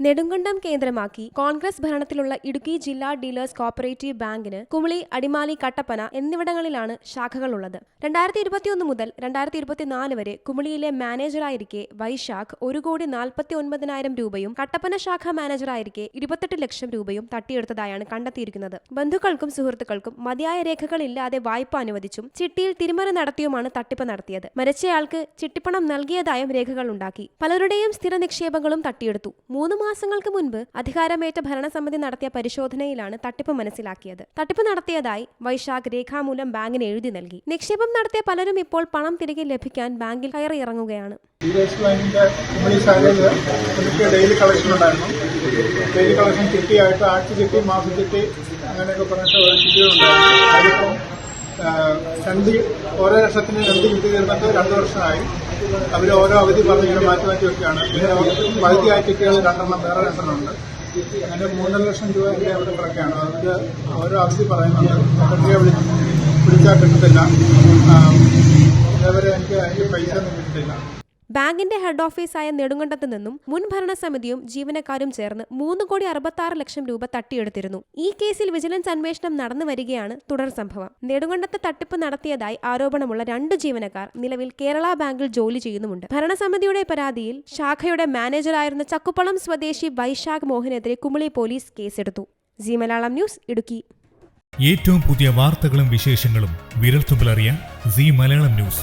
നെടുങ്കണ്ടം കേന്ദ്രമാക്കി കോൺഗ്രസ് ഭരണത്തിലുള്ള ഇടുക്കി ജില്ലാ dealers cooperative ബാങ്കിന് കുമളി അടിമാലി കട്ടപ്പന എന്നിവിടങ്ങളിലാണ് ശാഖകളുള്ളത്. രണ്ടായിരത്തി ഇരുപത്തിയൊന്ന് മുതൽ രണ്ടായിരത്തി ഇരുപത്തിനാല് വരെ കുമിളിയിലെ മാനേജറായിരിക്കെ വൈശാഖ് ഒരു കോടി നാൽപ്പത്തി ഒൻപതിനായിരം രൂപയും കട്ടപ്പന ശാഖ മാനേജറായിരിക്കെ ഇരുപത്തെട്ട് ലക്ഷം രൂപയും തട്ടിയെടുത്തതായാണ് കണ്ടെത്തിയിരിക്കുന്നത്. ബന്ധുക്കൾക്കും സുഹൃത്തുക്കൾക്കും മതിയായ രേഖകളില്ലാതെ വായ്പ അനുവദിച്ചും ചിട്ടിയിൽ തിരിമറി നടത്തിയുമാണ് തട്ടിപ്പ് നടത്തിയത്. മരിച്ചയാൾക്ക് ചിട്ടിപ്പണം നൽകിയതായും രേഖകൾ ഉണ്ടാക്കി. പലരുടെയും സ്ഥിര നിക്ഷേപങ്ങളും തട്ടിയെടുത്തു. മൂന്ന് മാസങ്ങൾക്ക് മുൻപ് അധികാരമേറ്റ ഭരണസമിതി നടത്തിയ പരിശോധനയിലാണ് തട്ടിപ്പ് മനസ്സിലാക്കിയത്. തട്ടിപ്പ് നടത്തിയതായി വൈശാഖ് രേഖാമൂലം ബാങ്കിന് എഴുതി നൽകി. നിക്ഷേപം നടത്തിയ പലരും ഇപ്പോൾ പണം തിരികെ ലഭിക്കാൻ ബാങ്കിൽ കയറി ഇറങ്ങുകയാണ്. ഡെയിലി കളക്ഷൻ ഉണ്ടായിരുന്നു. ഡെയിലി കളക്ഷൻ ചിട്ടിയായിട്ട് ആഴ്ച ചിട്ടി മാസ ചിട്ടി അങ്ങനെയൊക്കെ പറഞ്ഞിട്ട് ഒരു ചിട്ടികളുണ്ടായിരുന്നു അതിപ്പം രണ്ട് ഓരോ വർഷത്തിന് രണ്ട് ചിട്ടി തീർന്നിട്ട് രണ്ട് വർഷമായി. അവർ ഓരോ അവധി പറഞ്ഞ് മാറ്റി മാറ്റി വെക്കുകയാണ്. പകുതി ചിട്ടികൾ രണ്ടെണ്ണം വേറെ രണ്ടെണ്ണം ഉണ്ട്. അങ്ങനെ മൂന്നര ലക്ഷം രൂപ അവിടെ കിടക്കുകയാണ്. അവർ ഓരോ അവധി പറയുന്നുണ്ട്. സെക്രട്ടറിയെ വിളിച്ച് വിളിച്ചാൽ കിട്ടത്തില്ല. അതേപോലെ എനിക്ക് അതിന്റെ പൈസ ഒന്നും കിട്ടിയിട്ടില്ല. ബാങ്കിന്റെ ഹെഡ് ഓഫീസായ നെടുങ്കണ്ടത്ത് നിന്നും മുൻ ഭരണസമിതിയും ജീവനക്കാരും ചേർന്ന് മൂന്ന് കോടി അറുപത്തി ലക്ഷം രൂപ തട്ടിയെടുത്തിരുന്നു. ഈ കേസിൽ വിജിലൻസ് അന്വേഷണം നടന്നു വരികയാണ് തുടർ സംഭവം. നെടുങ്കണ്ടത്ത് തട്ടിപ്പ് നടത്തിയതായി ആരോപണമുള്ള രണ്ട് ജീവനക്കാർ നിലവിൽ കേരള ബാങ്കിൽ ജോലി ചെയ്യുന്നുമുണ്ട്. ഭരണസമിതിയുടെ പരാതിയിൽ ശാഖയുടെ മാനേജറായിരുന്ന ചക്കുപ്പളം സ്വദേശി വൈശാഖ് മോഹനെതിരെ കുമളി പോലീസ് കേസെടുത്തു. Zee Malayalam news Idukki. ഏറ്റവും പുതിയ വാർത്തകളും വിശേഷങ്ങളും വിരൽത്തുമ്പിലറിയാൻ സി മലയാളം ന്യൂസ്.